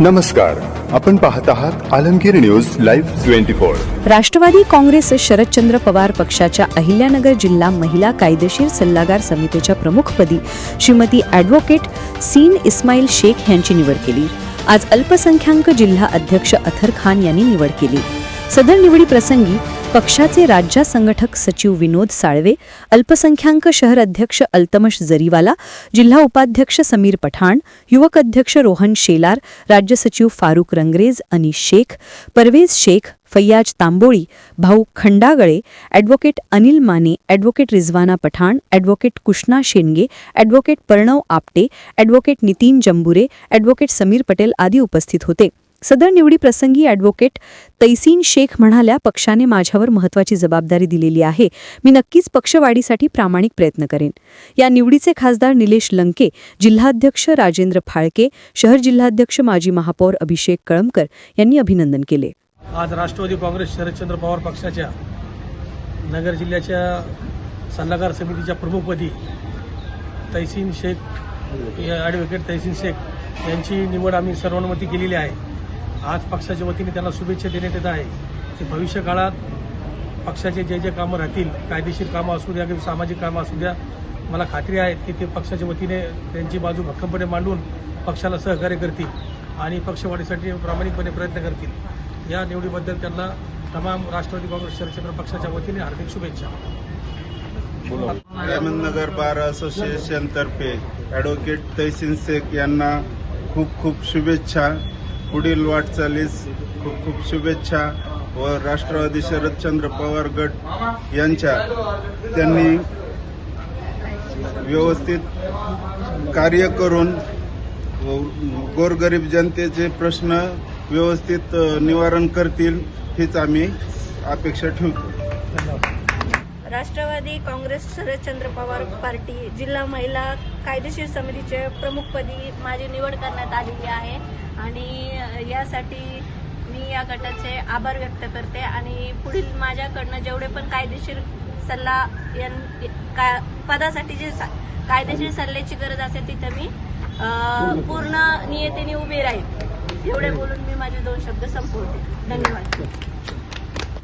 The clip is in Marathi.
नमस्कार. आपण पाहत आहात Alamgir news live twenty four. Rashtrawadi Congress Sharadchandra Pawar पक्षाच्या अहिल्यानगर जिल्हा महिला कायदेशीर सल्लागार समितीच्या प्रमुखपदी श्रीमती ॲडव्होकेट सीन इस्माईल शेख यांची निवड केली. आज अल्पसंख्याक जिल्हा अध्यक्ष अथर खान यांनी निवड केली. सदर निवडीप्रसंगी पक्षाचे राज्य संघटक सचिव विनोद साळवे अल्पसंख्याक शहर अध्यक्ष अल्तमश जरीवाला जिल्हा उपाध्यक्ष समीर पठाण युवक अध्यक्ष रोहन शेलार राज्य सचिव फारुक रंगरेज अनिश Shaikh Pervez Shaikh Faiyaz Tamboli Bhau Khandagale advocate Anil Mane advocate Rizwana Pathan advocate Krishna Shendge advocate Pranav Apte advocate Nitin Jambure advocate Sameer Patel आदी उपस्थित होते. सदर निवडी प्रसंगी ॲडव्होकेट तैसीन शेख म्हणाल्या पक्षाने माझ्यावर महत्वाची जबाबदारी दिलेली आहे. मी नक्कीच पक्षवाढीसाठी प्रामाणिक प्रयत्न करेन. या निवडीचे खासदार निलेश लंके जिल्हाध्यक्ष राजेंद्र फाळके शहर जिल्हाध्यक्ष माजी महापौर अभिषेक कळमकर यांनी अभिनंदन केले. आज राष्ट्रवादी काँग्रेस शरदचंद्र पवार पक्षाच्या नगर जिल्ह्याच्या सल्लागार समितीच्या प्रमुखपदी तैसीन शेख ॲडव्होकेट तैसीन शेख यांची निवड आम्ही सर्वानुमती केलेली आहे. आज पक्षाच्या वतीने त्यांना शुभेच्छा देण्यात येत आहे की भविष्य काळात पक्षाचे जे जे कामं राहतील कायदेशीर कामं असू द्या किंवा सामाजिक कामं असू द्या मला खात्री आहे की ते पक्षाच्या वतीने त्यांची बाजू भक्कमपणे मांडून पक्षाला सहकार्य करतील आणि पक्षवाढीसाठी प्रामाणिकपणे प्रयत्न करतील. या निवडीबद्दल त्यांना तमाम राष्ट्रवादी काँग्रेस शरदचंद्र पक्षाच्या वतीने हार्दिक शुभेच्छा. अहमदनगर बार असोसिएशनतर्फे ॲडव्होकेट तहसीन शेख यांना खूप खूप शुभेच्छा. पुढील वाटचालीस खूप खूप शुभेच्छा व राष्ट्रवादी शरदचंद्र पवार गट यांच्या. त्यांनी व्यवस्थित कार्य करून गोरगरीब जनतेचे प्रश्न व्यवस्थित निवारण करतील हीच आम्ही अपेक्षा ठेवतो. राष्ट्रवादी काँग्रेस शरदचंद्र पवार पार्टी जिल्हा महिला कायदेशीर समितीचे प्रमुखपदी माझी निवड करण्यात आलेली आहे. आणि यासाठी मी या गटाचे आभार व्यक्त करते आणि पुढील माझ्याकडनं जेवढे पण कायदेशीर सल्ला यां का पदासाठी जे सा- कायदेशीर सल्ल्याची गरज असेल तिथं मी पूर्ण नियतीने उभी राहील एवढे बोलून मी माझे दोन शब्द संपवते. धन्यवाद.